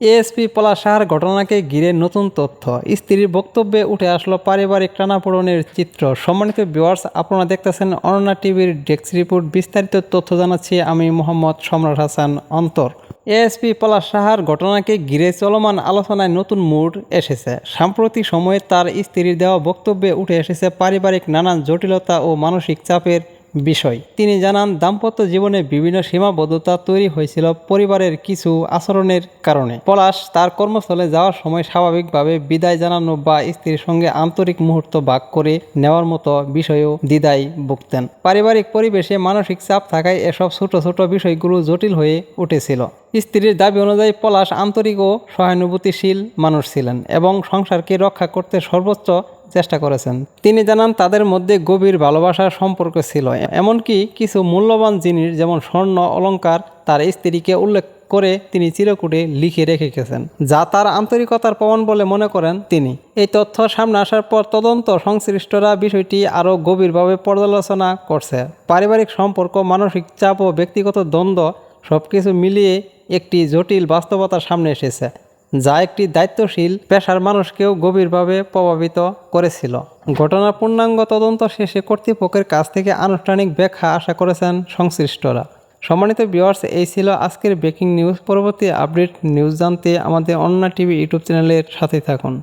ASP পলাশাহার ঘটনাকে ঘিরে নতুন তথ্য। স্ত্রীর বক্তব্যে উঠে আসলো পারিবারিক টানাপোড়নের চিত্র। সম্মানিত ভিউয়ার্স আপনারা দেখতেছেন অননা টিভির ডেস্ক রিপোর্ট। বিস্তারিত তথ্য জানাচ্ছি আমি মোহাম্মদ সম্রাট হাসান অন্তর। এএসপি পলাশ সাহার ঘটনাকে ঘিরে চলমান আলোচনায় নতুন মুড এসেছে। সাম্প্রতিক সময়ে তার স্ত্রীর দেওয়া বক্তব্যে উঠে এসেছে পারিবারিক নানান জটিলতা ও মানসিক চাপের বিষয়। তিনি জানান, দাম্পত্য জীবনে বিভিন্ন সীমাবদ্ধতা তৈরি হয়েছিল পরিবারের কিছু আচরণের কারণে। পলাশ তার কর্মস্থলে যাওয়ার সময় স্বাভাবিকভাবে বিদায় জানানো বা স্ত্রীর সঙ্গে আন্তরিক মুহূর্ত ভাগ করে নেওয়ার মতো বিষয়েও দ্বিধায় ভুগতেন। পারিবারিক পরিবেশে মানসিক চাপ থাকায় এসব ছোট ছোট বিষয়গুলো জটিল হয়ে উঠেছিল। স্ত্রীর দাবি অনুযায়ী পলাশ আন্তরিক ও সহানুভূতিশীল মানুষ ছিলেন এবং সংসারকে রক্ষা করতে সর্বোচ্চ চেষ্টা করেছেন। তিনি জানান, তাদের মধ্যে গভীর ভালোবাসার সম্পর্ক ছিল, এমনকি কিছু মূল্যবান জিনিস যেমন স্বর্ণ অলঙ্কার তার স্ত্রীকে উল্লেখ করে তিনি চিরকুটে লিখে রেখে গেছেন, যা তার আন্তরিকতার প্রমাণ বলে মনে করেন তিনি। এই তথ্য সামনে আসার পর তদন্ত সংশ্লিষ্টরা বিষয়টি আরও গভীরভাবে পর্যালোচনা করছে। পারিবারিক সম্পর্ক, মানসিক চাপ ও ব্যক্তিগত দ্বন্দ্ব সবকিছু মিলিয়ে একটি জটিল বাস্তবতার সামনে এসেছে, যা একটি দায়িত্বশীল, পেশার মানুষকেও গভীরভাবে প্রভাবিত করেছিল। ঘটনার পূর্ণাঙ্গ তদন্ত শেষে কর্তৃপক্ষের কাছ থেকে আনুষ্ঠানিক ব্যাখ্যা আশা করেছেন সংশ্লিষ্টরা। সম্মানিত ভিউয়ার্স এই ছিল আজকের ব্রেকিং নিউজ পরবর্তী আপডেট নিউজ জানতে আমাদের অন্য টিভি ইউটিউব চ্যানেলের সাথে থাকুন।